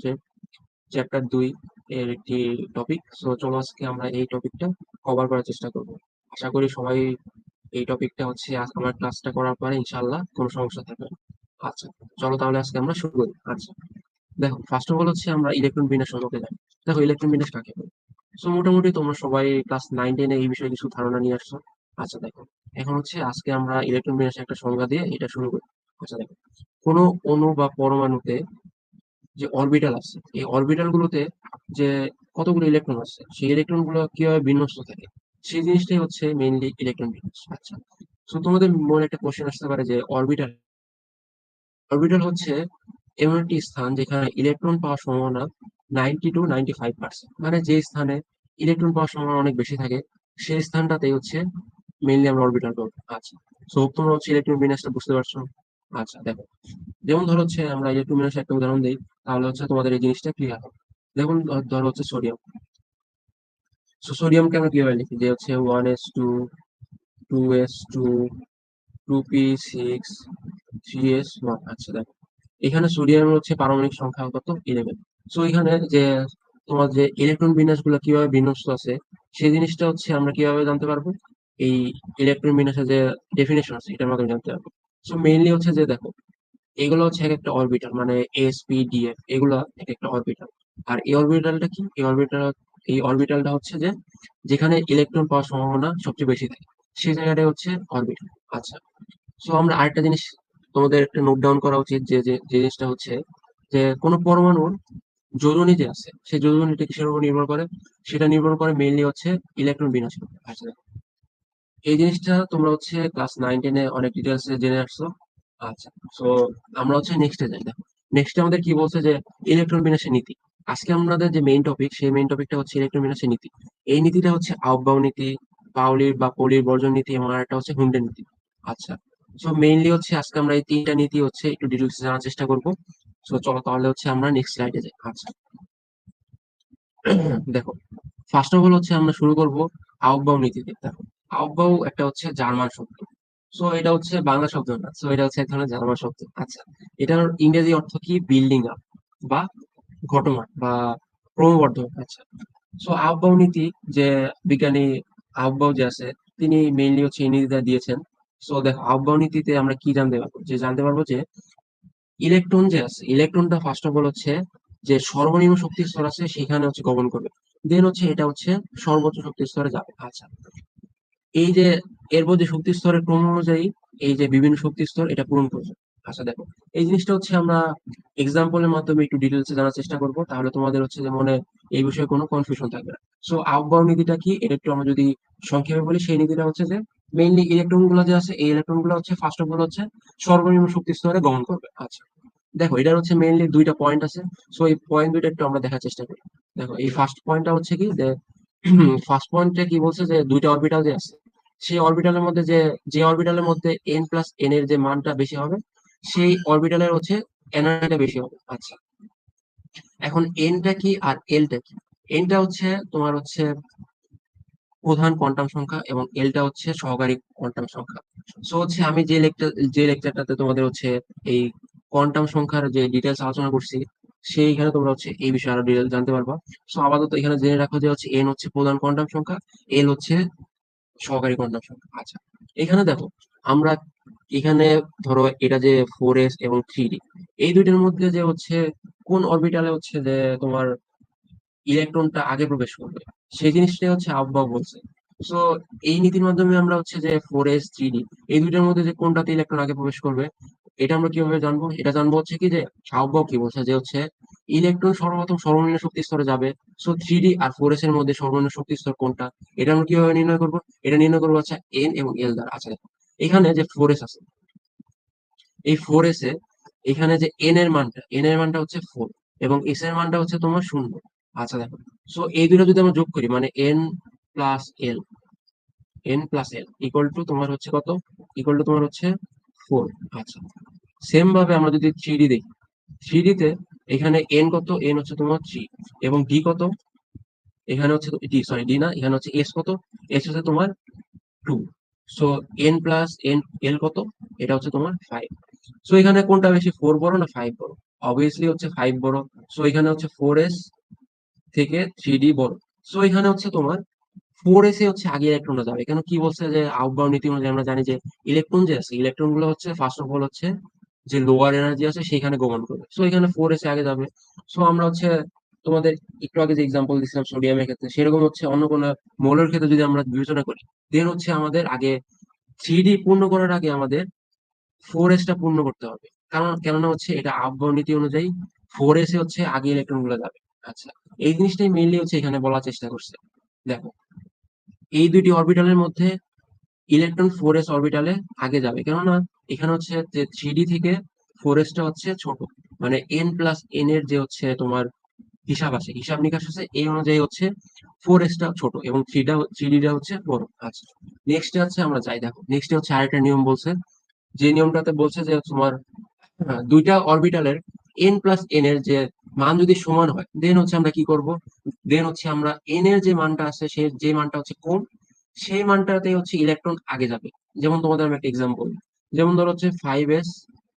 হচ্ছে চ্যাপ্টার দুই এর একটি টপিক সো চলো আজকে আমরা এই টপিকটা কভার করার চেষ্টা করব। আশা করি সবাই এই টপিকটা হচ্ছে আমার ক্লাসটা করার পরে ইনশাল্লাহ কোনো সমস্যা থাকবে না। আচ্ছা চলো তাহলে আজকে আমরা শুরু করি। আচ্ছা দেখো ফার্স্ট অফ অল হচ্ছে আমরা ইলেকট্রন বিন্যাস সম্পর্কে জানি। দেখো ইলেকট্রন বিন্যাস কাকে বলে? সো মোটামুটি তোমরা সবাই ক্লাস নাইন টেনে এই বিষয়ে কিছু ধারণা নিয়ে আসছো। আচ্ছা দেখো, এখন হচ্ছে আজকে আমরা ইলেকট্রন বিন্যাসের একটা সংজ্ঞা দিয়ে এটা শুরু করি। আচ্ছা দেখো, কোনো অণু বা পরমাণুতে যে অরবিটাল আছে, এই অরবিটাল গুলোতে যে কতগুলো ইলেকট্রন আছে, সেই ইলেকট্রনগুলো কীভাবে বিন্যস্ত থাকে, সেই জিনিসটাই হচ্ছে মেইনলি ইলেকট্রন বিন্যাস আচ্ছা তো তোমাদের মনে একটা কোশ্চেন আসতে পারে যে অরবিটাল অরবিটাল হচ্ছে এমন একটি স্থান যেখানে ইলেকট্রন পাওয়ার সম্ভাবনা ninety two ninety five percent মানে যে স্থানে ইলেকট্রন পাওয়ার সম্ভাবনা অনেক বেশি থাকে, সেই স্থানটাতেই হচ্ছে মেইনলি আমরা অরবিটাল করব। আচ্ছা সো তোমরা হচ্ছে ইলেকট্রন বিন্যাসটা বুঝতে পারছ? আচ্ছা দেখো। যেমন ধরো হচ্ছে আমরা ইলেকট্রন বিন্যাসের একটা উদাহরণ দিই, তাহলে হচ্ছে তোমাদের এই জিনিসটা ক্লিয়ার হবে। দেখুন ধরো হচ্ছে সোডিয়াম সো সোডিয়ামকে আমরা কীভাবে লিখি? যে হচ্ছে one s two two s two two p six three s one আচ্ছা দেখো। এখানে সোডিয়ামের হচ্ছে পারমাণবিক সংখ্যা কত? ইলেভেন সো এখানে যে তোমার যে ইলেকট্রন বিন্যাসগুলো কীভাবে বিন্যস্ত আছে, সেই জিনিসটা হচ্ছে আমরা কীভাবে জানতে পারব? এই ইলেকট্রন বিন্যাসের যে ডেফিনেশন আছে, এটার মাধ্যমে জানতে পারব। সো মেইনলি হচ্ছে যে দেখো, এগুলো হচ্ছে এক একটা অরবিটাল মানে এস পি ডি এফ এগুলো এক একটা অরবিটাল আর এই অরবিটালটা কি? এই অরবিটাল এই অরবিটালটা হচ্ছে যে, যেখানে ইলেকট্রন পাওয়ার সম্ভাবনা সবচেয়ে বেশি থাকে, সেই জায়গাটাই হচ্ছে অরবিটাল আচ্ছা সো আমরা আরেকটা জিনিস তোমাদের একটা নোট ডাউন করা উচিত যে যে জিনিসটা হচ্ছে যে, কোনো পরমাণুর যোজনী যে আছে, সেই যোজনীটা কিসের উপর নির্ভর করে? সেটা নির্ভর করে মেইনলি হচ্ছে ইলেকট্রন বিন্যাসের উপর। আচ্ছা এই জিনিসটা তোমরা হচ্ছে ক্লাস নাইন টেনে অনেক ডিটেলস জেনে আসছো। আচ্ছা তো আমরা হচ্ছে নেক্সটে যাই। দেখো নেক্সটে আমাদের কি বলছে যে ইলেকট্রন বিন্যাসের নীতি। আজকে আমাদের যে মেইন টপিক সেই মেইন টপিকটা হচ্ছে ইলেকট্রন বিন্যাসের নীতি। এই নীতিটা হচ্ছে আউটবাউ নীতি, পাউলির বা পলির বর্জন নীতি এবং আরেকটা হচ্ছে হুন্ডের নীতি। আচ্ছা সো মেইনলি হচ্ছে আজকে আমরা এই তিনটা নীতি হচ্ছে একটু ডিটেলস জানার চেষ্টা করব। সো চলো তাহলে হচ্ছে আমরা নেক্সট স্লাইডে যাই। আচ্ছা দেখো ফার্স্ট অফ অল হচ্ছে আমরা শুরু করব আউটবাউ নীতিতে। দেখো আউটবাউ একটা হচ্ছে জার্মান শব্দ। সো এটা হচ্ছে বাংলা শব্দ না। সো এটা হচ্ছে এক ধরনের জার্মান শব্দ। আচ্ছা এটার ইংরেজি অর্থ কি? বিল্ডিং আপ বা ঘটমান বা ক্রমবর্ধমান আচ্ছা সো আহ্বাও নীতি যে বিজ্ঞানী আহ্বাও যে আছে, তিনি মেইনলি হচ্ছে নীতিটা দিয়েছেন। সো দেখো আহ্বাও নীতিতে আমরা কি জানতে পারব? যে জানতে পারব যে ইলেকট্রন যে আছে ইলেকট্রনটা ফার্স্ট অফ অল হচ্ছে যে সর্বনিম্ন শক্তি স্তর আছে, সেখানে হচ্ছে গমন করবে। দেন হচ্ছে, এটা হচ্ছে সর্বোচ্চ শক্তি স্তরে যাবে। আচ্ছা এই যে এর মধ্যে শক্তি স্তরের ক্রম অনুযায়ী এই যে বিভিন্ন শক্তি স্তর এটা পূরণ করবে আচ্ছা দেখো এই জিনিসটা হচ্ছে আমরা এক্সাম্পলের মাধ্যমে একটু ডিটেলসে জানার চেষ্টা করব। তাহলে তোমাদের হচ্ছে যে মনে এই বিষয়ে কোনো কনফিউশন থাকবে না। সো আউটবাউন্ড নীতিটা কি? এটা একটু আমরা যদি সংক্ষেপে বলি সেই নীতিটা হচ্ছে যে মেইনলি ইলেকট্রনগুলো যে আছে এই ইলেকট্রনগুলো হচ্ছে ফার্স্ট অফ অল হচ্ছে সর্বনিম্ন শক্তি স্তরে গমন করবে। আচ্ছা দেখো এটার হচ্ছে মেইনলি দুইটা পয়েন্ট আছে। সো এই পয়েন্ট দুইটা একটু আমরা দেখার চেষ্টা করি। দেখো এই ফার্স্ট পয়েন্টটা হচ্ছে কি যে ফার্স্ট পয়েন্টে কি বলছে যে দুইটা অরবিটাল যে আছে, সেই অরবিটালের মধ্যে যে যে অরবিটালের মধ্যে এন প্লাস এন এর যে মানটা বেশি হবে, সেই অরবিটালের হচ্ছে এনার্জিটা বেশি হবে। আচ্ছা এখন এনটা কি আর এলটা কি? এনটা হচ্ছে তোমার হচ্ছে প্রধান কোয়ান্টাম সংখ্যা এবং এলটা হচ্ছে সহকারী কোয়ান্টাম সংখ্যা। সো হচ্ছে আমি যে লেকচার যে লেকচারটাতে তোমাদের হচ্ছে এই কোয়ান্টাম সংখ্যার যে ডিটেলস আলোচনা করছি সেইখানে তোমরা হচ্ছে এই বিষয়ে আরও ডিটেলস জানতে পারবা। সো আপাতত এখানে জেনে রাখো যে হচ্ছে এন হচ্ছে প্রধান কোয়ান্টাম সংখ্যা এল হচ্ছে সহকারী কোয়ান্টাম সংখ্যা। আচ্ছা এখানে দেখো, আমরা এখানে ধরো এটা যে ফোর এস এবং থ্রি ডি এই দুইটার মধ্যে যে হচ্ছে কোন অরবিটালে হচ্ছে যে তোমার ইলেকট্রনটা আগে প্রবেশ করবে, সেই জিনিসটাই হচ্ছে আহ্বাব বলছে। সো এই নীতির মাধ্যমে আমরা হচ্ছে যে ফোর এস থ্রি ডি এই দুইটার মধ্যে যে কোনটাতে ইলেকট্রন আগে প্রবেশ করবে এটা আমরা কীভাবে জানব? এটা জানব হচ্ছে কি যে আহ্বাব কি বলছে? যে হচ্ছে ইলেকট্রন সর্বপ্রথম সর্বনিম্ন শক্তি স্তরে যাবে। সো থ্রি ডি আর ফোর এস এর মধ্যে সর্বনিম্ন শক্তি স্তর কোনটা? এটা আমরা কীভাবে নির্ণয় করব? এটা নির্ণয় করব আচ্ছা এন এবং এল দ্বারা। দেখো, এখানে যে ফোর এস আছে, এই ফোর এস এ এখানে যে এন এর মানটা এন এর মানটা হচ্ছে ফোর এবং এস এর মানটা হচ্ছে তোমার শূন্য। আচ্ছা দেখো সো এই দুটো যদি আমরা যোগ করি মানে n plus l n plus l equal to তোমার হচ্ছে কত? ইকুয়াল টু তোমার হচ্ছে ফোর আচ্ছা। সেম ভাবে আমরা যদি থ্রি ডি দেখি থ্রি ডিতে এখানে এন কত? এন হচ্ছে তোমার থ্রি এবং ডি কত? এখানে হচ্ছে ডি সরি ডি না, এখানে হচ্ছে এস কত? এস হচ্ছে তোমার two so n plus n l কত? এটা হচ্ছে তোমার ফাইভ সো এখানে কোনটা বেশি? ফোর বড় না ফাইভ বড়? অবভিয়াসলি হচ্ছে ফাইভ বড়। সো এখানে হচ্ছে ফোর এস থেকে থ্রি ডি বড়। সো এখানে হচ্ছে তোমার ফোর এসে হচ্ছে আগে ইলেকট্রনটা যাবে। কেন কি বলছে যে আউটবাউন্ড নীতি অনুযায়ী আমরা জানি যে ইলেকট্রন যে আছে ইলেকট্রনগুলো হচ্ছে ফার্স্ট অফ অল হচ্ছে যে লোয়ার এনার্জি আছে সেখানে গমন করবে। সো এখানে ফোর এসে আগে যাবে। সো আমরা হচ্ছে তোমাদের একটু আগে যে এক্সাম্পল দিচ্ছিলাম সোডিয়ামের ক্ষেত্রে, সেরকম হচ্ছে অন্য কোনো মৌলের ক্ষেত্রে যদি আমরা বিবেচনা করি দেন হচ্ছে আমাদের আগে থ্রি ডি পূর্ণ করার আগে আমাদের ফোর এসটা পূর্ণ করতে হবে। কারণ, কেননা হচ্ছে এটা আহ্বান নীতি অনুযায়ী ফোর এসে হচ্ছে আগে ইলেকট্রনগুলো যাবে। আচ্ছা এই জিনিসটাই মেইনলি হচ্ছে এখানে বলার চেষ্টা করছে। দেখো এই দুইটি অরবিটালের মধ্যে ইলেকট্রন ফোর এস অরবিটালে আগে যাবে। কেননা এখানে হচ্ছে যে থ্রি থেকে ফোর এসটা হচ্ছে ছোট। মানে এন প্লাস এন এর যে হচ্ছে তোমার হিসাব আছে, হিসাব নিকাশ আছে এই অনুযায়ী হচ্ছে ফোর এসটা ছোট এবং থ্রিটা থ্রি ডিটা হচ্ছে বড়। আচ্ছা নেক্সট হচ্ছে আমরা যাই, দেখো নেক্সট হচ্ছে আরেকটা নিয়ম বলছে। যে নিয়মটাতে বলছে যে তোমার দুইটা অরবিটালের এন প্লাস এন এর যে মান যদি সমান হয় দেন হচ্ছে আমরা কি করব? দেন হচ্ছে আমরা এন এর যে মানটা আছে, সে, যে মানটা হচ্ছে কোন সেই মানটাতে হচ্ছে ইলেকট্রন আগে যাবে। যেমন তোমাদের আমি একটা এক্সাম্পল যেমন ধরো হচ্ছে ফাইভ এস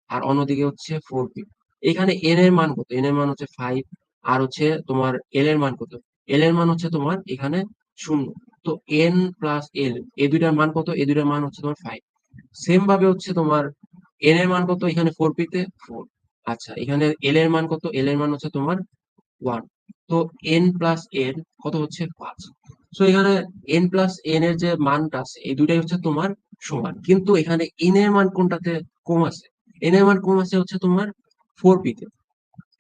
আর অন্যদিকে হচ্ছে ফোর পি এখানে এন এর মান কত? এন এর মান হচ্ছে ফাইভ আর হচ্ছে তোমার এল এর মান কত? এল এর মান হচ্ছে তোমার এখানে শূন্য। তো এন প্লাস এল এই দুইটার মান কত? এই দুইটার মান হচ্ছে তোমার ফাইভ সেম ভাবে হচ্ছে তোমার এন এর মান কত? এখানে ফোর পিতে ফোর আচ্ছা এখানে এল এর মান কত? এল এর মান হচ্ছে তোমার ওয়ান তো এন প্লাস এন কত হচ্ছে? পাঁচ। সো এখানে এন প্লাস এন এর যে মানটা আছে, এই দুটাই হচ্ছে তোমার সমান। কিন্তু এখানে এন এর মান কোনটাতে কম আছে? এন এর মান কম আছে হচ্ছে তোমার ফোর পিতে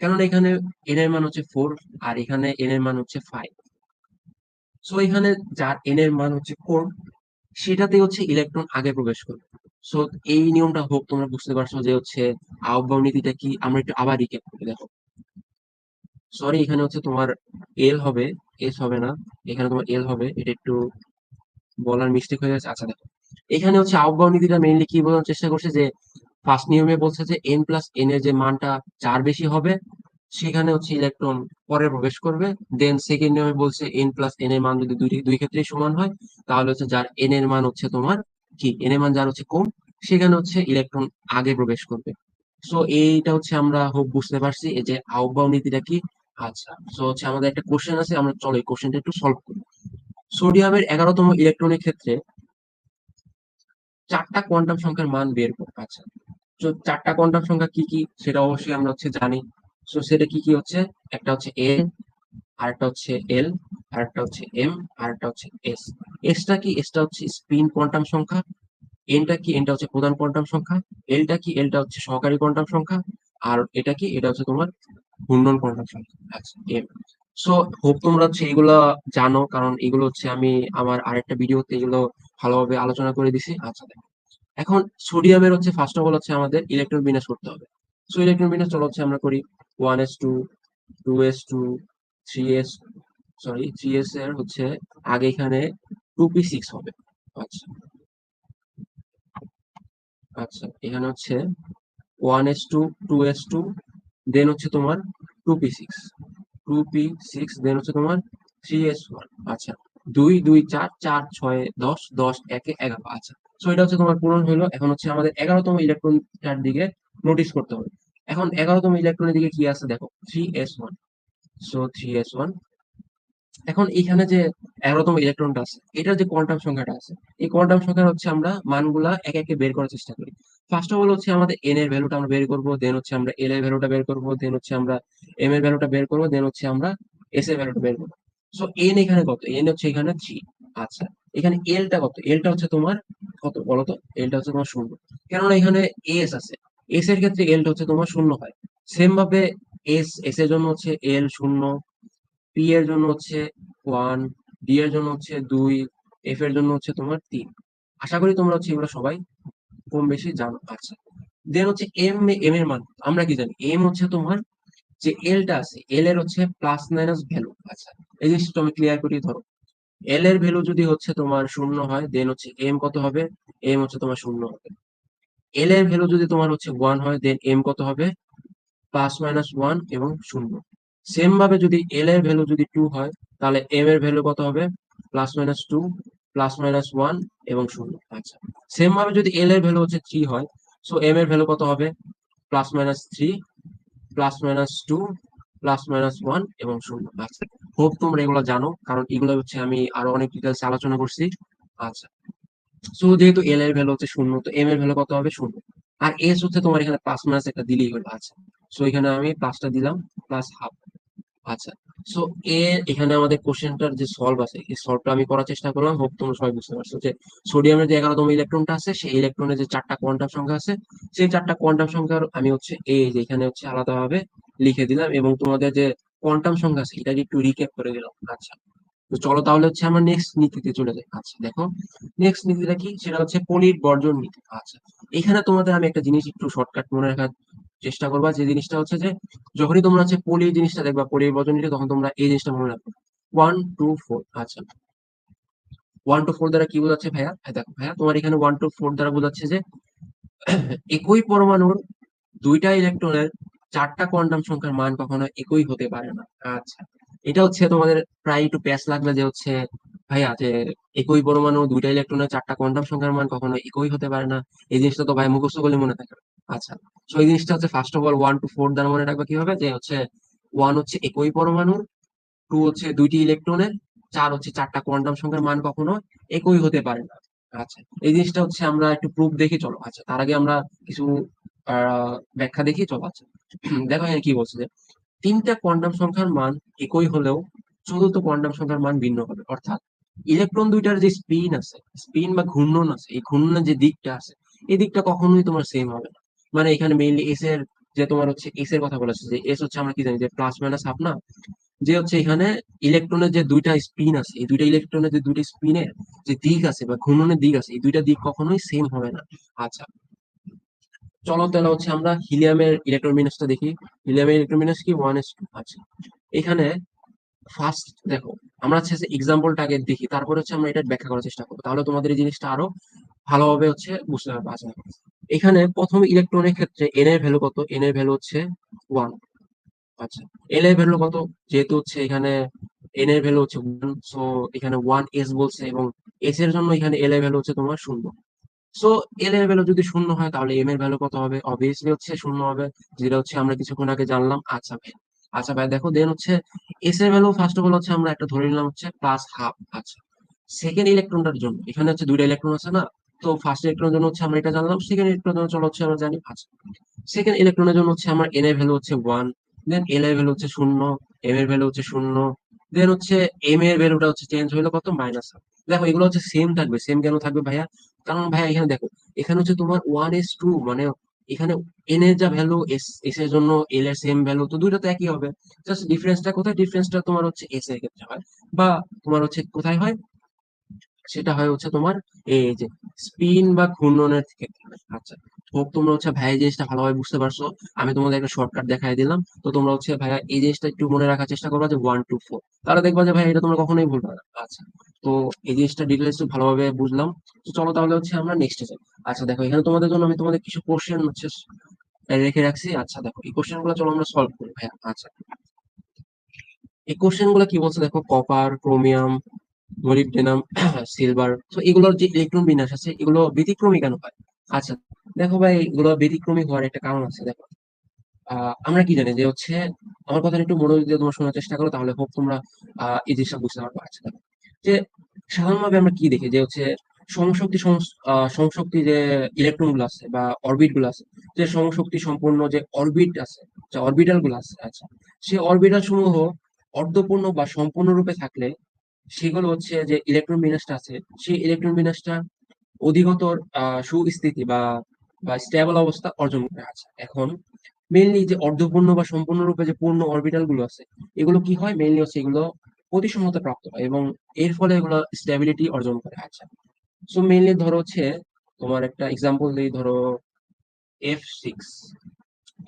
কারণ এখানে এন এর মান হচ্ছে ফোর আর এখানে এন এর মান হচ্ছে ফাইভ সো এখানে যার এন এর মান হচ্ছে ফোর সেটাতে হচ্ছে ইলেকট্রন আগে প্রবেশ করবে। সো এই নিয়মটা হোক, তোমরা বুঝতে পারছ যে হচ্ছে আহ্বান নীতিটা কি? আমরা একটু আবার রিক্যাপ করে দেখো। সরি এখানে হচ্ছে তোমার এল হবে এস হবে না। এখানে তোমার এল হবে, এটা একটু বলার মিস্টেক হয়ে গেছে আচ্ছা দেখো। এখানে হচ্ছে আহ্বান নীতিটা মেইনলি কি বোঝানোর চেষ্টা করছে যে ফার্স্ট নিয়মে বলছে যে এন প্লাস এন এর যে মানটা চার বেশি হবে, সেখানে হচ্ছে ইলেকট্রন পরে প্রবেশ করবে। দেন সেকেন্ড নিয়মে বলছে এন প্লাস এন এর মান যদি দুই দুই ক্ষেত্রেই সমান হয়, তাহলে হচ্ছে যার এন এর মান হচ্ছে তোমার কি এন মান যার হচ্ছে কম, সেখানে হচ্ছে ইলেকট্রন আগে প্রবেশ করবে। সো এইটা হচ্ছে আমরা হোক বুঝতে পারছি, এই যে আহ্বান নীতিটা কি? আচ্ছা সো হচ্ছে আমাদের একটা কোশ্চেন আছে, আমরা চলো এই কোশ্চেনটা একটু সলভ করি। সোডিয়ামের এগারোতম ইলেকট্রনের ক্ষেত্রে চারটা কোয়ান্টাম সংখ্যার মান বের করো। আচ্ছা তো চারটা কোয়ান্টাম সংখ্যা কি কি? সেটা অবশ্যই আমরা হচ্ছে জানি। সো সেটা কি কি হচ্ছে? একটা হচ্ছে এ আরেকটা হচ্ছে এল আরেকটা হচ্ছে এম আরেকটা হচ্ছে এস এসটা কি? এসটা হচ্ছে স্পিন কোয়ান্টাম সংখ্যা এনটা কি? এনটা হচ্ছে প্রধান কোয়ান্টাম সংখ্যা এলটা কি? এলটা হচ্ছে সহকারী কোয়ান্টাম সংখ্যা, আর এটা কি? এটা হচ্ছে তোমার ঘূর্ণন কোয়ান্টাম সংখ্যা। আচ্ছা এম সো হোপ তোমরা হচ্ছে এগুলো জানো, কারণ এগুলো হচ্ছে আমি আমার আরেকটা ভিডিওতে এগুলো ভালোভাবে আলোচনা করে দিছি। আচ্ছা দেখো। এখন সোডিয়ামের হচ্ছে ফার্স্ট অফ অল হচ্ছে আমাদের ইলেকট্রন বিন্যাস করতে হবে। সো ইলেকট্রন বিন্যাস চলো হচ্ছে আমরা করি one s two two s two three s sorry three s এর হচ্ছে আগে এখানে টু পি সিক্স হবে। আচ্ছা। আচ্ছা এখানে হচ্ছে one s two two s two then হচ্ছে তোমার two p six two p six then হচ্ছে তোমার থ্রি এস ওয়ান আচ্ছা দুই দুই, চার চার, ছয়, দশ দশ, একে এগারো। আচ্ছা সো এটা হচ্ছে তোমার পূরণ হলো এখন হচ্ছে আমাদের এগারোতম ইলেকট্রনটার দিকে নোটিস করতে হবে। এখন এগারোতম ইলেকট্রনের দিকে কি আছে দেখো three s one so three s one এখন এখানে যে এগারোতম ইলেকট্রনটা আছে, এটার যে কোয়ান্টাম সংখ্যাটা আছে, এই কোয়ান্টাম সংখ্যা হচ্ছে আমরা মানগুলা একে একে বের করার চেষ্টা করি। ফার্স্ট অফ অল হচ্ছে আমাদের এন এর ভ্যালুটা আমরা বের করব দেন হচ্ছে আমরা এল এর ভ্যালুটা বের করব দেন হচ্ছে আমরা এম এর ভ্যালুটা বের করব দেন হচ্ছে আমরা এস এর ভ্যালুটা বের করব। সো এন এখানে কত? এন হচ্ছে এখানে থ্রি আচ্ছা এখানে এলটা কত? এলটা হচ্ছে তোমার কত বলো তো এলটা হচ্ছে তোমার শূন্য। কেননা এখানে এস আছে। এস এর ক্ষেত্রে এলটা হচ্ছে তোমার শূন্য হয়। সেম ভাবে এস এস এর জন্য হচ্ছে এল শূন্য পি এর জন্য হচ্ছে ওয়ান ডি এর জন্য হচ্ছে দুই এফ এর জন্য হচ্ছে তোমার তিন। আশা করি তোমরা হচ্ছে এগুলো সবাই কম বেশি জানো। আচ্ছা দেন হচ্ছে এম এম এর মান, আমরা কি জানি? এম হচ্ছে তোমার যে এলটা আছে এল এর হচ্ছে প্লাস মাইনাস ভ্যালু আচ্ছা এই জিনিসটা আমি ক্লিয়ার করি, ধরো। এল এর ভ্যালু যদি হচ্ছে তোমার শূন্য হয় দেন হচ্ছে এম কত হবে? এম হচ্ছে তোমার শূন্য হবে। এল এর ভ্যালু যদি তোমার হচ্ছে ওয়ান হয় দেন এম কত হবে? প্লাস মাইনাস ওয়ান এবং শূন্য। সেম ভাবে যদি এল এর ভ্যালু যদি টু হয়, তাহলে এম এর ভ্যালু কত হবে? Plus minus two plus minus one এবং শূন্য। আচ্ছা। সেম ভাবে যদি এল এর ভ্যালু হচ্ছে থ্রি হয় সো এম এর ভ্যালু কত হবে? Plus minus three plus minus two plus minus one এবং শূন্য। আচ্ছা। হোপ তোমরা এগুলো জানো, কারণ এগুলো হচ্ছে আমি আরও অনেক ডিটেলস আলোচনা করছি। আচ্ছা। সো যেহেতু এল এর ভ্যালু হচ্ছে শূন্য, তো এম এর ভ্যালু কত হবে? শূন্য। আর এস হচ্ছে তোমার এখানে প্লাস মাইনাস একটা দিলেই হলো। আচ্ছা। সো এখানে আমি প্লাসটা দিলাম প্লাস হাফ আচ্ছা সো এ, এখানে আমাদের কোশ্চেনটার যে সলভ আছে, এই সলভটা আমি করার চেষ্টা করলাম। হোপ তোমরা সবাই বুঝতে পারছ যে সোডিয়ামের যে এগারোতম ইলেকট্রনটা আছে, সেই ইলেকট্রনের যে চারটা কোয়ান্টাম সংখ্যা আছে, সেই চারটা কোয়ান্টাম সংখ্যার আমি হচ্ছে এই যে এখানে হচ্ছে আলাদাভাবে লিখে দিলাম এবং তোমাদের যে কোয়ান্টাম সংখ্যা আছে, এটাকে একটু রিক্যাপ করে দিলাম। আচ্ছা তো চলো তাহলে হচ্ছে আমরা নেক্সট নীতিতে চলে যাই। আচ্ছা দেখো নেক্সট নীতিটা কি? সেটা হচ্ছে পলির বর্জন নীতি। আচ্ছা এখানে তোমাদের আমি একটা জিনিস একটু শর্টকাট মনে রাখার চেষ্টা করবা যে জিনিসটা হচ্ছে যে, যখনই তোমরা হচ্ছে পলি জিনিসটা দেখবা পলি নীতি তখন তোমরা এই জিনিসটা মনে রাখবে। ওয়ান টু ফোর আচ্ছা। ওয়ান টু ফোর দ্বারা কি বোঝাচ্ছে ভাইয়া? হ্যাঁ দেখো ভাইয়া, তোমার এখানে ওয়ান টু ফোর দ্বারা বোঝাচ্ছে যে, একই পরমাণুর দুইটা ইলেকট্রনের চারটা কোয়ান্টাম সংখ্যার মান কখনো একই হতে পারে না। আচ্ছা। এটা হচ্ছে তোমাদের প্রায় একটু প্যাচ লাগবে যে হচ্ছে ভাইয়া, যে একই পরমাণু দুইটা ইলেকট্রনের চারটা কোয়ান্টাম সংখ্যার মান কখনো একই হতে পারে না। এই জিনিসটা তো ভাই মুখস্থ করলে মনে থাকে। আচ্ছা তো এই জিনিসটা হচ্ছে first of all one two four দ্বারা মনে রাখবে কীভাবে যে হচ্ছে ওয়ান হচ্ছে একই পরমাণুর টু হচ্ছে দুইটি ইলেকট্রনের চার হচ্ছে চারটা কোয়ান্টাম সংখ্যার মান কখনো একই হতে পারে না। আচ্ছা এই জিনিসটা হচ্ছে আমরা একটু প্রুফ দেখি, চলো। আচ্ছা তার আগে আমরা কিছু ব্যাখ্যা দেখি, চলো। আচ্ছা দেখো কি বলছে যে, তিনটা কোয়ান্টাম সংখ্যার মান একই হলেও চতুর্থ কোয়ান্টাম সংখ্যার মান ভিন্ন হবে। অর্থাৎ ইলেকট্রন দুইটার যে স্পিন আছে স্পিন বা ঘূর্ণন আছে, এই ঘূর্ণনের যে দিকটা আছে, এই দিকটা কখনোই তোমার সেম হবে না। মানে এখানে মেইনলি এস এর যে তোমার হচ্ছে এস এর কথা বলেছে, যে এস হচ্ছে আমরা কি জানি, যে প্লাস মাইনাস হাফ না? যে হচ্ছে এখানে ইলেকট্রনের যে দুইটা স্পিন আছে, এই দুইটা ইলেকট্রনের যে দুইটা স্পিনের যে দিক আছে বা ঘূর্ণনের দিক আছে, এই দুইটা দিক কখনোই সেম হবে না। আচ্ছা। চলো তাহলে হচ্ছে আমরা হিলিয়ামের ইলেকট্রোমিনাসটা দেখি। হিলিয়ামের ইলেকট্রোমিনাস কি? ওয়ান এস টু আচ্ছা। এখানে ফার্স্ট দেখো, আমরা হচ্ছে এক্সাম্পলটা আগে দেখি, তারপরে হচ্ছে আমরা এটা ব্যাখ্যা করার চেষ্টা করব। তাহলে তোমাদের এই জিনিসটা আরও ভালোভাবে হচ্ছে বুঝতে পারবে আচ্ছা এখানে প্রথম ইলেকট্রনের ক্ষেত্রে এন এর ভ্যালু কত? এন এর ভ্যালু হচ্ছে ওয়ান আচ্ছা এল এর ভ্যালু কত? যেহেতু হচ্ছে এখানে এন এর ভ্যালু হচ্ছে ওয়ান সো এখানে ওয়ান এস বলছে এবং এস এর জন্য এখানে এল এর ভ্যালু হচ্ছে তোমার শূন্য। সো এল এর ভ্যালু যদি শূন্য হয়, তাহলে এম এর ভ্যালু কত হবে? অবভিয়াসলি হচ্ছে শূন্য হবে, যেটা হচ্ছে আমরা কিছুক্ষণ আগে জানলাম। আচ্ছা ভাই আচ্ছা ভাই, দেখো দেন হচ্ছে এস এর ভ্যালু ফার্স্ট অফ অল হচ্ছে আমরা একটা ধরে নিলাম হচ্ছে প্লাস হাফ আচ্ছা। সেকেন্ড ইলেকট্রনটার জন্য, এখানে হচ্ছে দুইটা ইলেকট্রন আছে না? তো ফার্স্ট ইলেকট্রনের জন্য হচ্ছে আমরা এটা জানলাম সেকেন্ড ইলেকট্রনের জন্য হচ্ছে আমরা জানি আচ্ছা। সেকেন্ড ইলেকট্রনের জন্য হচ্ছে আমার এন এর ভ্যালু হচ্ছে ওয়ান দেন এল এর ভ্যালু হচ্ছে শূন্য এম এর ভ্যালু হচ্ছে শূন্য দেন হচ্ছে এম এর ভ্যালুটা হচ্ছে চেঞ্জ হইল কত? মাইনাস দেখো, এগুলো হচ্ছে সেম থাকবে সেম কেন থাকবে ভাইয়া? কারণ ভাইয়া, এখানে দেখো, এখানে হচ্ছে তোমার ওয়ান এস টু মানে এখানে এন এর যা ভ্যালু এস এর জন্য এল এর সেম ভ্যালু তো দুইটা তো একই হবে। জাস্ট ডিফারেন্সটা কোথায়? ডিফারেন্সটা তোমার হচ্ছে এস এর ক্ষেত্রে হয়। বা তোমার হচ্ছে কোথায় হয়? সেটা হয় হচ্ছে তোমার এই যে স্পিন বা ঘূর্ণনের ক্ষেত্রে। আচ্ছা হোক তোমরা হচ্ছে ভাইয়া জিনিসটা ভালোভাবে বুঝতে পারছ। আমি তোমাদের একটা শর্টকাট দেখাই দিলাম। তো তোমরা হচ্ছে ভাইয়া এই জিনিসটা একটু মনে রাখার চেষ্টা করবা যে ওয়ান টু ফোর তাহলে দেখবা যে ভাই এটা তোমরা কখনোই ভুলবে না। আচ্ছা তো এই জিনিসটা ডিটেলস ভালোভাবে বুঝলাম। তো চলো তাহলে হচ্ছে আমরা নেক্সটে যাই। আচ্ছা দেখো, এখানে তোমাদের জন্য আমি তোমাদের কিছু কোশ্চেন হচ্ছে রেখে রাখছি। আচ্ছা দেখো, এই কোশ্চেনগুলো চলো আমরা সলভ করি ভাইয়া। আচ্ছা। এই কোশ্চেনগুলো কি বলছে দেখো? কপার ক্রোমিয়াম মলিবডেনাম সিলভার তো এগুলোর যে ইলেকট্রন বিন্যাস আছে, এগুলো ব্যতিক্রমী কেন হয়? আচ্ছা দেখো ভাই, এগুলো ব্যতিক্রমী হওয়ার একটা কারণ আছে, দেখো। আমরা কি জানি যে হচ্ছে, আমার কথা একটু মনোযোগ দিয়ে তোমরা শোনার চেষ্টা করো, তাহলে হোক তোমরা এই জিনিসটা বুঝতে পারব। আচ্ছা দেখো। যে সাধারণভাবে আমরা কি দেখি? যে হচ্ছে সমশক্তি সমশক্তি যে ইলেকট্রনগুলো আছে বা অরবিটগুলো আছে, যে সমশক্তি সম্পূর্ণ যে অরবিট আছে, যে অরবিটালগুলো আছে আচ্ছা সেই অরবিটাল সমূহ অর্ধপূর্ণ বা সম্পূর্ণরূপে থাকলে সেগুলো হচ্ছে যে ইলেকট্রন বিন্যাসটা আছে, সেই ইলেকট্রন বিন্যাসটা অধিকতর সুস্থিতি বা বা স্টেবল অবস্থা অর্জন করে আছে এখন মেইনলি যে অর্ধপূর্ণ বা সম্পূর্ণরূপে যে পূর্ণ অরবিটালগুলো আছে, এগুলো কি হয়? মেইনলি হচ্ছে এগুলো প্রতিসমতা প্রাপ্ত হয় এবং এর ফলে এগুলো স্টেবিলিটি অর্জন করে। আচ্ছা। সো মেইনলি ধরো হচ্ছে তোমার একটা এক্সাম্পল দিই, ধরো এফ সিক্স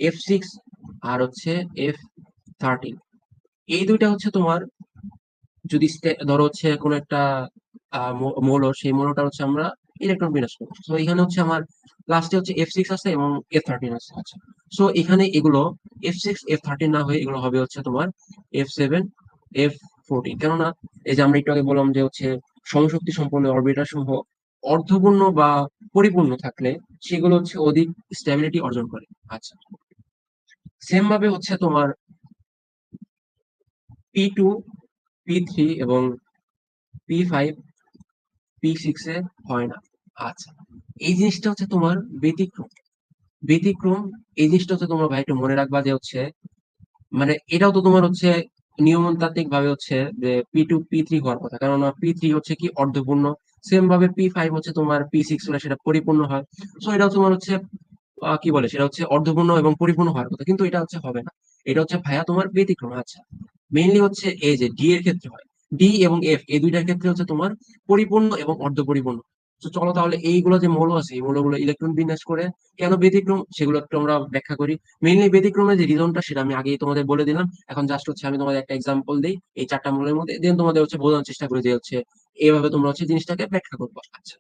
এফ সিক্স আর হচ্ছে এফ থার্টিন এই দুইটা হচ্ছে তোমার যদি ধরো হচ্ছে কোন একটা মৌল, সেই মৌলটা হচ্ছে আমরা ইলেকট্রন বিন্যাস করব। তো এখানে হচ্ছে আমার লাস্টে হচ্ছে এফ সিক্স আছে এবং এফ থার্টিন আছে। আচ্ছা। সো এখানে এগুলো এফ সিক্স এফ থার্টিন না হয়ে এগুলো হবে হচ্ছে তোমার এফ সেভেন এফ ফোরটিন কেননা, এই যে আমরা একটু আগে বললাম যে হচ্ছে সমশক্তি সম্পন্ন অরবিটার সমূহ অর্ধপূর্ণ বা পরিপূর্ণ থাকলে সেগুলো হচ্ছে অধিক স্টেবিলিটি অর্জন করে। আচ্ছা। সেম ভাবে হচ্ছে তোমার পি টু পি থ্রি এবং পি ফাইভ পি সিক্স এ হয় না। আচ্ছা। এই জিনিসটা হচ্ছে তোমার ব্যতিক্রম। ব্যতিক্রম, এই জিনিসটা হচ্ছে তোমরা ভাই একটু মনে রাখবা যে হচ্ছে মানে এটাও তো তোমার হচ্ছে নিয়মতান্ত্রিক ভাবে হচ্ছে যে পি টু পি থ্রি হওয়ার কথা। কারণ পি থ্রি হচ্ছে কি অর্ধপূর্ণ সেম ভাবে পি ফাইভ হচ্ছে তোমার পি সিক্স হলে সেটা পরিপূর্ণ হয়। সো এটা তোমার হচ্ছে কি বলে? সেটা হচ্ছে অর্ধপূর্ণ এবং পরিপূর্ণ হওয়ার কথা। কিন্তু এটা হচ্ছে হবে না। এটা হচ্ছে ভাইয়া তোমার ব্যতিক্রম। আচ্ছা মেইনলি হচ্ছে এই যে ডি এর ক্ষেত্রে হয়। ডি এবং এফ এই দুইটার ক্ষেত্রে হচ্ছে তোমার পরিপূর্ণ এবং অর্ধপরিপূর্ণ। তো চলো তাহলে এইগুলো যে মৌল আছে, এই মৌলগুলো ইলেকট্রন বিন্যাস করে কেন ব্যতিক্রম, সেগুলো একটু আমরা ব্যাখ্যা করি। মেইনলি ব্যতিক্রমের যে রিজনটা সেটা আমি আগেই তোমাদের বলে দিলাম। এখন জাস্ট হচ্ছে আমি তোমাদের একটা এক্সাম্পল দিই, এই চারটা মৌলের মধ্যে দেন তোমাদের হচ্ছে বোঝানোর চেষ্টা করি যে হচ্ছে এইভাবে তোমরা হচ্ছে জিনিসটাকে ব্যাখ্যা করব। আচ্ছা।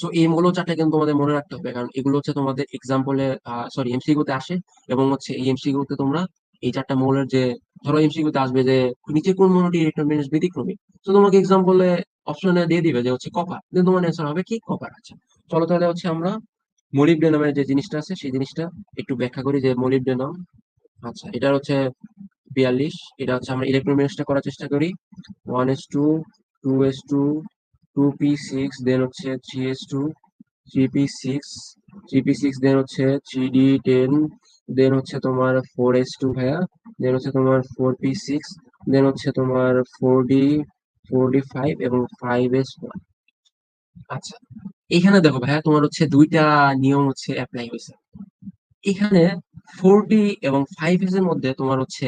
সো এই মৌল চারটা কিন্তু তোমাদের মনে রাখতে হবে, কারণ এগুলো হচ্ছে তোমাদের এক্সাম্পলে সরি এমসিকিউ তে আসে এবং হচ্ছে এই এমসিকিউ তে তোমরা এই চারটা মৌলের যে, ধরো এমসিকিউ তে আসবে যে, নিচে কোন মৌলটি ইলেকট্রন বিন্যাস ব্যতিক্রমী? তো তোমাকে এক্সাম্পলে অপশনে দিয়ে দিবে যে হচ্ছে কপার দেন তোমার অ্যান্সার হবে কি? কপার আচ্ছা চলো তাহলে হচ্ছে আমরা মলিবডেনামের যে জিনিসটা আছে, সেই জিনিসটা একটু ব্যাখ্যা করি যে মলিবডেনাম আচ্ছা এটা হচ্ছে বিয়াল্লিশ, এটা হচ্ছে আমরা ইলেকট্রন করার চেষ্টা করি। One s two two s two two p six then হচ্ছে three s two three p six three p six then হচ্ছে থ্রি ডি টেন দেন হচ্ছে তোমার ফোর এস টু ভাইয়া দেন হচ্ছে তোমার ফোর পি সিক্স দেন হচ্ছে তোমার four d four d five এবং ফাইভ এস ওয়ান আচ্ছা এখানে দেখো ভাইয়া, তোমার হচ্ছে দুইটা নিয়ম হচ্ছে অ্যাপ্লাই হয়েছে। এখানে ফোর ডি এবং ফাইভ এস এর মধ্যে তোমার হচ্ছে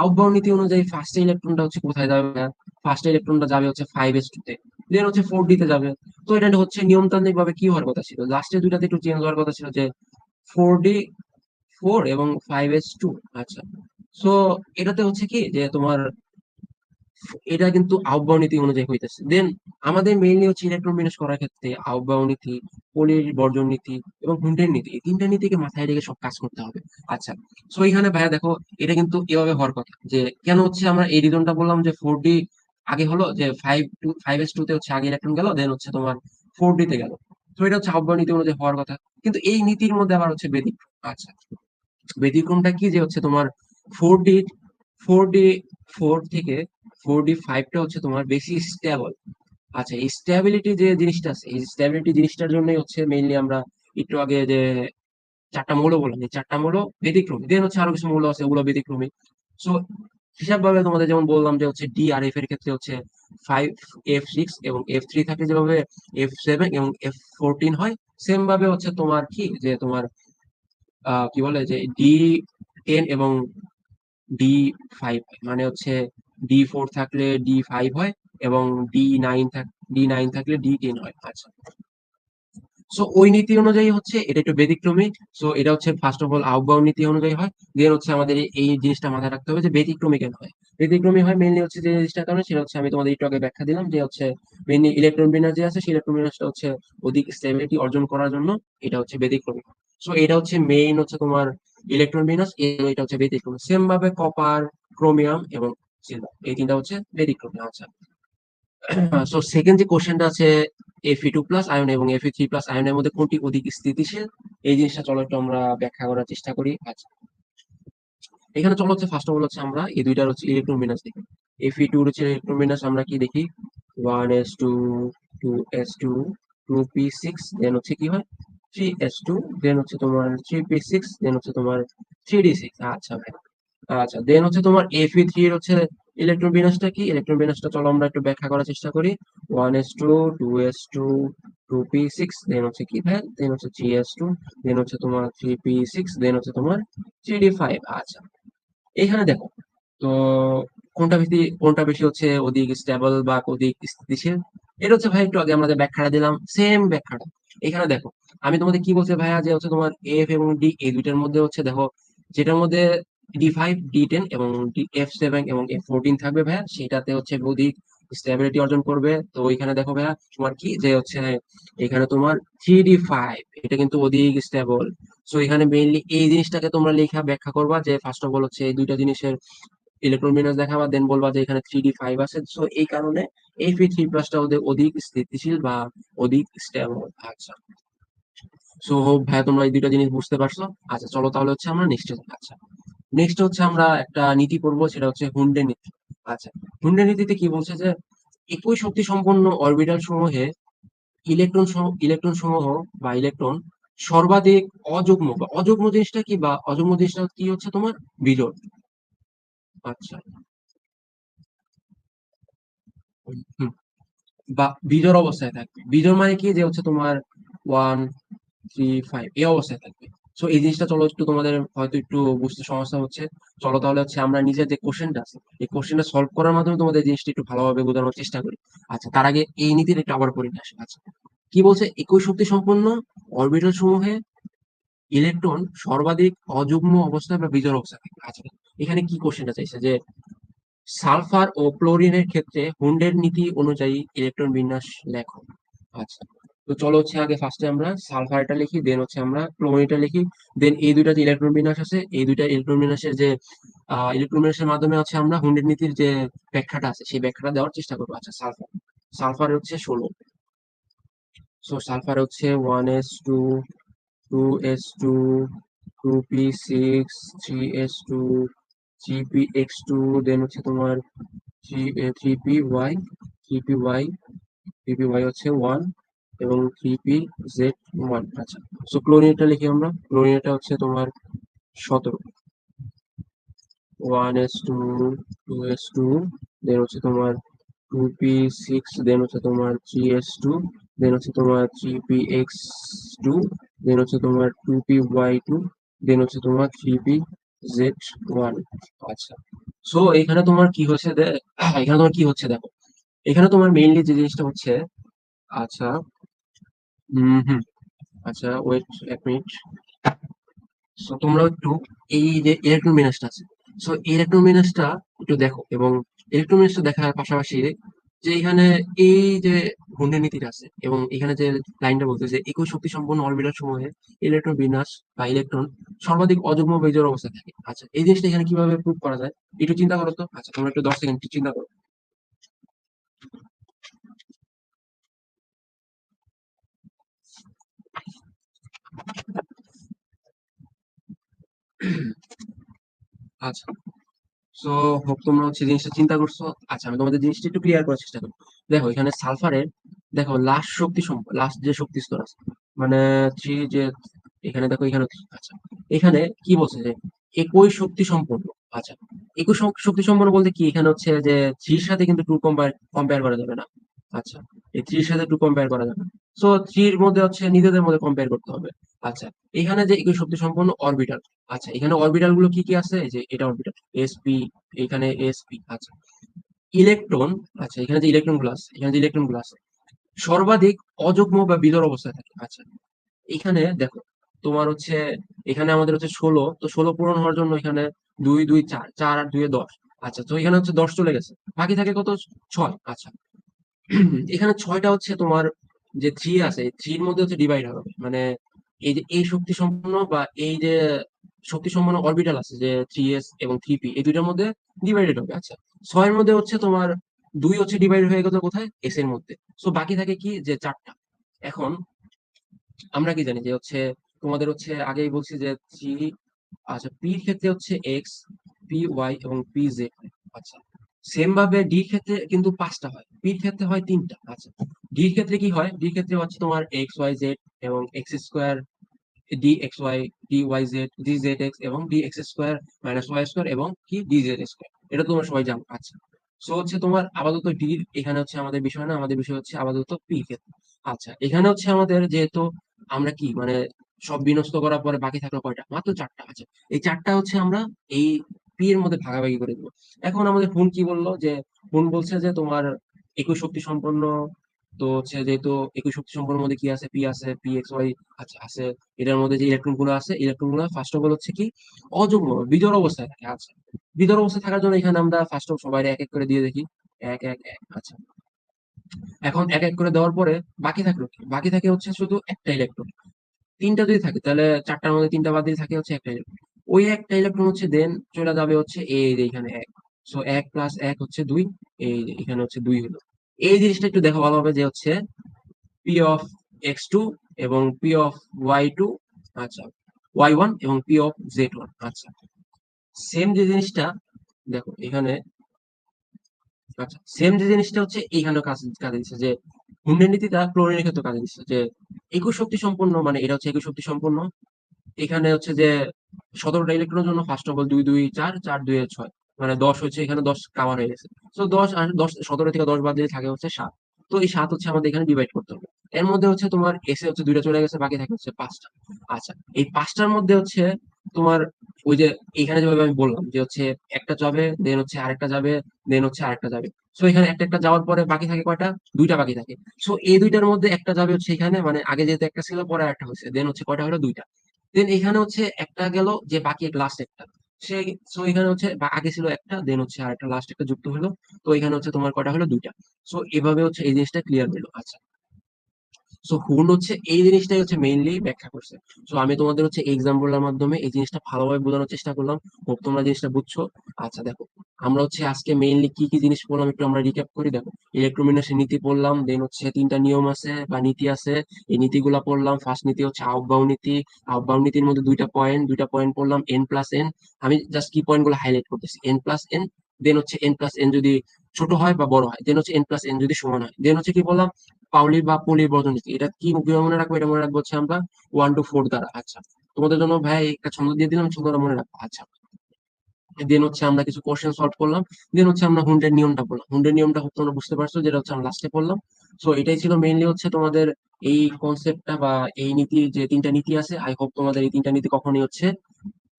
আউটবাউন্ড নীতি অনুযায়ী ফার্স্ট ইলেকট্রনটা হচ্ছে কোথায় যাবে ফার্স্ট ইলেকট্রনটা যাবে হচ্ছে ফাইভ এস টু তে। দেন হচ্ছে ফোর ডি তে যাবে। তো এটা হচ্ছে নিয়মতান্ত্রিক ভাবে কি হওয়ার কথা ছিল? লাস্টে দুইটাতে একটু চেঞ্জ হওয়ার কথা ছিল যে ফোর ডি ফোর এবং ফাইভ এস টু আচ্ছা সো এটাতে হচ্ছে কি যে তোমার এটা কিন্তু আহ্বান নীতি অনুযায়ী হইতেছে। দেন আমাদের মেইনলি হচ্ছে ইলেকট্রন বিন্যাস করার ক্ষেত্রে আহ্বান নীতি পলির বর্জন নীতি এবং হুন্ডের নীতি। এই তিনটা নীতিকে মাথায় রেখে সব কাজ করতে হবে। আচ্ছা সো এখানে ভাইয়া দেখো, এটা কিন্তু এভাবে হওয়ার কথা যে কেন হচ্ছে আমরা এই রিজনটা বললাম যে ফোর ডি আগে হলো যে five two five s two তে হচ্ছে আগে ইলেকট্রন গেল দেন হচ্ছে তোমার ফোর ডি তে গেল। তো এটা হচ্ছে আহ্বান নীতি অনুযায়ী হওয়ার কথা। কিন্তু এই নীতির মধ্যে আবার হচ্ছে ব্যতিক্রম। আচ্ছা ব্যতিক্রমটা কি যে হচ্ছে তোমার four d four d four থেকে ফোর ডি ফাইভটা হচ্ছে তোমার বেশি স্টেবল আচ্ছা স্টেবিলিটি যে জিনিসটা আছে, এই স্টেবিলিটি জিনিসটার জন্যই হচ্ছে মেইনলি আমরা একটু আগে যে চারটা মৌল বললাম চারটা মৌল ব্যতিক্রমী। দেন হচ্ছে আরও কিছু মৌল আছে ওগুলো ব্যতিক্রমী। সো হিসাব ভাবে তোমাদের যেমন বললাম যে হচ্ছে ডি আর এফ এর ক্ষেত্রে হচ্ছে ফাইভ এফ সিক্স এবং এফ থ্রি থাকে যেভাবে এফ সেভেন এবং এফ ফোরটিন হয় সেম ভাবে হচ্ছে তোমার কি, যে তোমার কি বলে যে ডি টেন এবং ডি ফাইভ মানে হচ্ছে ডি ফোর থাকলে ডি ফাইভ হয় এবং ডি নাইন ডি নাইন থাকলে ডি টেন হয়। আচ্ছা। সো ওই নীতি অনুযায়ী হচ্ছে এটা একটু ব্যতিক্রমী। সো এটা হচ্ছে ফার্স্ট অফ অল আউটবাউন্ড নীতি অনুযায়ী হয়। দেন হচ্ছে আমাদের এই- জিনিসটা মাথায় রাখতে হবে যে ব্যতিক্রমী কেন হয়। ব্যতিক্রমী হয় মেনলি হচ্ছে যে জিনিসটার কারণে, সেটা হচ্ছে আমি তোমাদের একটু আগে ব্যাখ্যা দিলাম যে হচ্ছে মেনলি ইলেকট্রন বিন্যাস যে আছে, সেই ইলেকট্রন বিন্যাসটা হচ্ছে অধিক স্টেবিলিটি অর্জন করার জন্য এটা হচ্ছে ব্যতিক্রমী। সো এটা হচ্ছে মেইন হচ্ছে তোমার ইলেকট্রন বিন্যাস এটা হচ্ছে ব্যতিক্রমী। সেম ভাবে কপার ক্রোমিয়াম এবং এই তিনটা হচ্ছে সেকেন্ড যে কোশ্চেনটা আছে এফি টু প্লাস আয়ন এবং এফি থ্রি প্লাস আয়নের মধ্যে কোনটি অধিক স্থিতিশীল? এই জিনিসটা চলো একটু আমরা ব্যাখ্যা করার চেষ্টা করি। আচ্ছা। এখানে চলো হচ্ছে ফার্স্ট অফ অল হচ্ছে আমরা, এই দুইটার হচ্ছে ইলেকট্রন বিন্যাস দেখি। এফি টু হচ্ছে ইলেকট্রন বিন্যাস আমরা কি দেখি? One s two two s two two p six then হচ্ছে কি হয়? থ্রি এস টু দেন হচ্ছে তোমার থ্রি পি সিক্স দেন হচ্ছে তোমার থ্রি ডি সিক্স আচ্ছা ভাই। আচ্ছা দেন হচ্ছে তোমার এফি থ্রি এর হচ্ছে ইলেকট্রন বিন্যাসটা কি? ইলেকট্রন বিন্যাসটা চলো আমরা একটু ব্যাখ্যা করার চেষ্টা করি। One s two two s two two p six then হচ্ছে কি ভাই? দেন হচ্ছে থ্রি এস টু দেন হচ্ছে তোমার থ্রি পি সিক্স দেন হচ্ছে তোমার থ্রি ডি ফাইভ আচ্ছা এখানে দেখো, তো কোনটা বেশি কোনটা বেশি হচ্ছে অধিক স্টেবল বা অধিক স্থিতিশীল? এটা হচ্ছে ভাই একটু আগে আমরা যে ব্যাখ্যাটা দিলাম সেম ব্যাখ্যাটা। এখানে দেখো, আমি তোমাদের কি বলছি ভাইয়া? যে হচ্ছে তোমার এফ এবং ডি এই দুইটার মধ্যে হচ্ছে দেখো, যেটার মধ্যে ডি ফাইভ ডি টেন এবং এফ এবং এফ ফোরটিন থাকবে ভাইয়া। সেটাতে হচ্ছে অধিক স্টেবিলিটি অর্জন করবে। তো এখানে দেখো ভাইয়া, তোমার কি? যে হচ্ছে এখানে তোমার থ্রি ডি ফাইভ এটা কিন্তু অধিক স্টেবল সো এখানে মেইনলি এই জিনিসটাকে তোমরা লেখা ব্যাখ্যা করবা যে ফার্স্ট অফ অল হচ্ছে এই দুইটা জিনিসের ইলেকট্রন বিন্যাস দেখাবা দেন বলবা যে এখানে থ্রি ডি ফাইভ আছে। সো এই কারণে এফি থ্রি প্লাসটা ওদের অধিক স্থিতিশীল বা অধিক স্টেবল আচ্ছা সো হোপ ভাইয়া তোমরা এই দুইটা জিনিস বুঝতে পারছ। আচ্ছা চলো তাহলে হচ্ছে আমরা নেক্সট আচ্ছা। নেক্সট হচ্ছে আমরা একটা নীতি পড়ব সেটা হচ্ছে হুন্ডে নীতি। আচ্ছা হুন্ডে নীতিতে কি বলছে যে, একই শক্তি সম্পন্ন অরবিটাল সমূহে ইলেকট্রন ইলেকট্রন সমূহ বা ইলেকট্রন সর্বাধিক অযুগ্ম বা অযুগ্ম জিনিসটা কি বা অযুগ্ম জিনিসটা কি হচ্ছে তোমার? বিজোড়। আচ্ছা। বা বিজোড় অবস্থায় থাকবে। বিজোড় মানে কি? যে হচ্ছে তোমার ওয়ান থ্রি ফাইভ এই অবস্থায় থাকবে। সো এই জিনিসটা চলো একটু তোমাদের হয়তো একটু বুঝতে সমস্যা হচ্ছে। চলো তাহলে হচ্ছে আমরা নিজের যে কোশ্চেনটা আছে, এই কোশ্চেনটা সলভ করার মাধ্যমে তোমাদের জিনিসটা একটু ভালোভাবে বোঝানোর চেষ্টা করি। আচ্ছা তার আগে এই নীতির একটু আবার পড়ে আসে। আচ্ছা কি বলছে? একই শক্তি সম্পন্ন অরবিটাল সমূহে ইলেকট্রন সর্বাধিক অযুগ্ম অবস্থায় বা বিজোড় অবস্থায় থাকে। আচ্ছা এখানে কি কোশ্চেনটা চাইছে? যে সালফার ও ক্লোরিনের ক্ষেত্রে হুন্ডের নীতি অনুযায়ী ইলেকট্রন বিন্যাস লেখো। আচ্ছা তো চলো হচ্ছে আগে ফার্স্টে আমরা সালফারটা লিখি দেন হচ্ছে আমরা ক্লোরিনটা লিখি দেন এই দুইটা যে ইলেকট্রন বিন্যাস আছে, এই দুইটা ইলেকট্রন বিন্যাসের যে ইলেকট্রন বিন্যাসের মাধ্যমে হচ্ছে আমরা হুন্ডের নীতির যে ব্যাখ্যাটা আছে, সেই ব্যাখ্যাটা দেওয়ার চেষ্টা করব। আচ্ছা সালফার সালফার হচ্ছে ষোলো। সো সালফার হচ্ছে one s two two s two two p six three s two three p x two then হচ্ছে তোমার three three p y three p y three p y হচ্ছে one এবং three P Z one আচ্ছা। So ক্লোরিনটা লিখি আমরা। ক্লোরিনটা হচ্ছে তোমার সতেরো। One s two two s two then হচ্ছে তোমার টু পি সিক্স দেন হচ্ছে তোমার থ্রি এস টু দেন হচ্ছে তোমার three p x two then হচ্ছে তোমার two p y two then হচ্ছে তোমার থ্রি পি জেড ওয়ান আচ্ছা। সো এখানে তোমার কি হচ্ছে এখানে তোমার কি হচ্ছে দেখো। এখানে তোমার মেইনলি যে জিনিসটা হচ্ছে আচ্ছা। হুম হুম। আচ্ছা ওয়েট এক মিনিট সো তোমরা একটু এই যে ইলেকট্রন বিন্যাসটা আছে। সো ইলেকট্রন বিন্যাসটা একটু দেখো এবং ইলেকট্রন বিন্যাসটা দেখার পাশাপাশি যে এখানে এই যে ঘূর্ণি নীতিটা আছে এবং এখানে যে লাইনটা বলতেছে, একই শক্তি সম্পন্ন অরবিটাল সময়ে ইলেকট্রন বিন্যাস বা ইলেকট্রন সর্বাধিক অযুগ্ম বেজোর অবস্থায় থাকে। আচ্ছা এই জিনিসটা এখানে কীভাবে প্রুভ করা যায়? একটু চিন্তা করো তো। আচ্ছা তোমরা একটু দশ সেকেন্ড চিন্তা করো। আচ্ছা। সো হোপ তোমরা হচ্ছে জিনিসটা চিন্তা করছ। আচ্ছা আমি তোমাদের জিনিসটা একটু ক্লিয়ার করার চেষ্টা করব। দেখো, এখানে সালফারের দেখো লাস্ট শক্তি লাস্ট যে শক্তি স্তর আছে মানে থ্রি যে, এখানে দেখো, এখানে আচ্ছা এখানে কি বলছে যে, একই শক্তি সম্পন্ন আচ্ছা একই শক্তি সম্পন্ন বলতে কি, এখানে হচ্ছে যে থ্রির সাথে কিন্তু টু কম্পেয়ার কম্পেয়ার করা যাবে না আচ্ছা এই থ্রির সাথে টু কম্পেয়ার করা যাবে সো থ্রির মধ্যে হচ্ছে নিজেদের মধ্যে কম্পেয়ার করতে হবে। আচ্ছা এখানে যে একই শক্তি সম্পন্ন অরবিটাল আচ্ছা এখানে অরবিটালগুলো কি কি আছে? যে এটা অরবিটাল এসপি এখানে এসপি আচ্ছা। ইলেকট্রন আচ্ছা এখানে যে ইলেকট্রনগুলো আছে এখানে যে ইলেকট্রনগুলো আছে সর্বাধিক অযুগ্ম বা বিদর অবস্থায় থাকে আচ্ছা। এখানে দেখো, তোমার হচ্ছে, এখানে আমাদের হচ্ছে ষোলো, তো ষোলো পূরণ হওয়ার জন্য এখানে দুই দুই, চার চার আর দুই দশ আচ্ছা তো এখানে হচ্ছে দশ চলে গেছে। বাকি থাকে কত? ছয় আচ্ছা। এখানে ছয়টা হচ্ছে তোমার যে থ্রি আছে থ্রির মধ্যে হচ্ছে ডিভাইড হবে। মানে এই যে এই শক্তি সম্পন্ন বা এই যে শক্তি সম্পন্ন অরবিটাল আছে, যে থ্রি এস এবং থ্রি পি এই দুইটার মধ্যে ডিভাইডেড হবে। আচ্ছা ছয়ের মধ্যে হচ্ছে তোমার দুই হচ্ছে ডিভাইড হয়ে গেছে কোথায়? এস এর মধ্যে। সো বাকি থাকে কি? যে চারটা। এখন আমরা কি জানি? যে হচ্ছে তোমাদের হচ্ছে আগেই বলছি যে থ্রি আচ্ছা পির ক্ষেত্রে হচ্ছে এক্স পি ওয়াই এবং পি জেড আচ্ছা সেম ভাবে ডি ক্ষেত্রে কিন্তু পাঁচটা হয়। পির ক্ষেত্রে হয় তিনটা। আচ্ছা। ডি ক্ষেত্রে কি হয়? ডি ক্ষেত্রে হচ্ছে তোমার এক্স ওয়াই জেড এবং x square d x y d y z d z x এবং d x square minus y square এবং কি ডি জেড স্কোয়ার এটা তোমরা সবাই জানো। আচ্ছা। সো হচ্ছে তোমার আপাতত ডি এখানে হচ্ছে আমাদের বিষয় না। আমাদের বিষয় হচ্ছে আপাতত পি ক্ষেত্রে। আচ্ছা। এখানে হচ্ছে আমাদের যেহেতু আমরা কি? মানে সব বিনষ্ট করার পরে বাকি থাকল কয়টা? মাত্র চারটা। আছে এই চারটা হচ্ছে আমরা এই পি এর মধ্যে ভাগাভাগি করে দেবো এখন আমাদের হুন কি বলল? যে হুন বলছে যে তোমার একই শক্তি সম্পন্ন, তো হচ্ছে যেহেতু একই শক্তি সম্পন্ন মধ্যে কি আছে? পি আছে, পি, এক্স, ওয়াই আচ্ছা আছে। এটার মধ্যে যে ইলেকট্রনগুলো আছে ইলেকট্রনগুলো ফার্স্ট অফ অল হচ্ছে কি অযুগ্ম বিজোড় অবস্থায় থাকে আচ্ছা। বিজোড় অবস্থায় থাকার জন্য এখানে আমরা ফার্স্ট অফ সবাই এক এক করে দিয়ে দেখি। এক এক এক আচ্ছা। এখন এক এক করে দেওয়ার পরে বাকি থাকল কি? বাকি থাকে হচ্ছে শুধু একটা ইলেকট্রন তিনটা যদি থাকে, তাহলে চারটার মধ্যে তিনটা বাদ দিয়ে থাকে হচ্ছে একটা ইলেকট্রন ওই একটা ইলেকট্রন হচ্ছে দেন চলে যাবে হচ্ছে এই যে এখানে এক। সো এক প্লাস এক হচ্ছে দুই, এই এখানে হচ্ছে দুই হলো। এই জিনিসটা একটু দেখা ভালো হবে যে হচ্ছে পি অফ এক্স টু এবং পি অফ ওয়াই টু আচ্ছা ওয়াই ওয়ান এবং পি অফ জেড ওয়ান আচ্ছা। সেম যে জিনিসটা, দেখো এখানে আচ্ছা সেম যে জিনিসটা হচ্ছে এইখানে কাজ, কাজে দিচ্ছে যে হুন্ডের নীতিটা ক্লোরিনের ক্ষেত্রে কাজে দিচ্ছে যে একুশ শক্তি সম্পন্ন মানে এটা হচ্ছে একুশ শক্তি সম্পন্ন এখানে হচ্ছে যে সতেরোটা ইলেকট্রনের জন্য ফার্স্ট অফ অল দুই দুই, চার চার, দুই ছয়। মানে দশ হচ্ছে এখানে দশ কাভার হয়ে গেছে। তো দশ আর দশ, সতেরো থেকে দশ বাদ দিলে থাকে হচ্ছে সাত। তো এই সাত হচ্ছে আমাদের এখানে ডিভাইড করতে হবে। এর মধ্যে হচ্ছে তোমার এসে হচ্ছে দুইটা চলে গেছে, বাকি থাকে হচ্ছে পাঁচটা। আচ্ছা এই পাঁচটার মধ্যে হচ্ছে তোমার ওই যে এখানে যেভাবে আমি বললাম যে হচ্ছে একটা যাবে দেন হচ্ছে আরেকটা যাবে দেন হচ্ছে আরেকটা যাবে। সো এখানে একটা একটা যাওয়ার পরে বাকি থাকে কয়টা? দুইটা বাকি থাকে। সো এই দুইটার মধ্যে একটা যাবে হচ্ছে এখানে মানে আগে যেহেতু একটা ছিল, পরে একটা হয়েছে। দেন হচ্ছে কয়টা হলো? দুইটা। দেন এখানে হচ্ছে একটা গেল যে বাকি লাস্ট একটা। সে সো এখানে হচ্ছে আগে ছিল একটা দেন হচ্ছে আর একটা লাস্ট একটা যুক্ত হলো। তো এখানে হচ্ছে তোমার কটা হলো? দুইটা। সো এভাবে হচ্ছে এই জিনিসটা ক্লিয়ার হলো। আচ্ছা। সো হুন্ড হচ্ছে এই জিনিসটাই হচ্ছে মেইনলি ব্যাখ্যা করছে। সো আমি তোমাদের হচ্ছে এক্সাম্পলের মাধ্যমে এই জিনিসটা ভালোভাবে বোঝানোর চেষ্টা করলাম। হোপ তোমরা জিনিসটা বুঝছ। আচ্ছা দেখো। আমরা হচ্ছে আজকে মেইনলি কি কি জিনিস পড়লাম একটু আমরা রিক্যাপ করি। দেখো ইলেকট্রোমিনাসের নীতি পড়লাম দেন হচ্ছে তিনটা নিয়ম আছে বা নীতি আছে। এই নীতিগুলা পড়লাম। ফার্স্ট নীতি হচ্ছে আউটবাউ নীতি। আউটবাউ নীতির মধ্যে দুইটা পয়েন্ট দুইটা পয়েন্ট পড়লাম এন প্লাস এন আমি জাস্ট কি পয়েন্টগুলো হাইলাইট করতেছি। এন প্লাস এন দেন হচ্ছে এন প্লাস এন যদি ছোট হয় বা বড় হয় দেন হচ্ছে এন প্লাস এন যদি সমান হয়। দেন হচ্ছে কি বললাম? পাউলি বা পলির বর্ধনীতি এটা কি কীভাবে মনে রাখব? এটা মনে রাখব হচ্ছে আমরা ওয়ান টু ফোর দ্বারা। আচ্ছা তোমাদের জন্য ভাই একটা ছন্দ দিয়ে দিলাম ছন্দটা মনে রাখব। আচ্ছা দেন হচ্ছে আমরা কিছু কোশ্চেন সলভ করলাম। দেন হচ্ছে আমরা হুন্ডের নিয়মটা বললাম। হুন্ডের নিয়মটা হোক, তোমরা বুঝতে পারছ, যেটা হচ্ছে আমরা লাস্টে পড়লাম। সো এটাই ছিল মেইনলি হচ্ছে তোমাদের এই কনসেপ্টটা বা এই নীতি, যে তিনটা নীতি আছে আই হোপ তোমাদের এই তিনটা নীতি কখনই হচ্ছে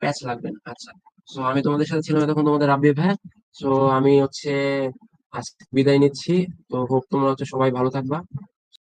প্যাচ লাগবে না। আচ্ছা সো আমি তোমাদের সাথে ছিলাম তখন তোমাদের রাব্বি ভাই। সো আমি হচ্ছে আজকে বিদায় নিচ্ছি। তো হোক তোমরা হচ্ছে সবাই ভালো থাকবা।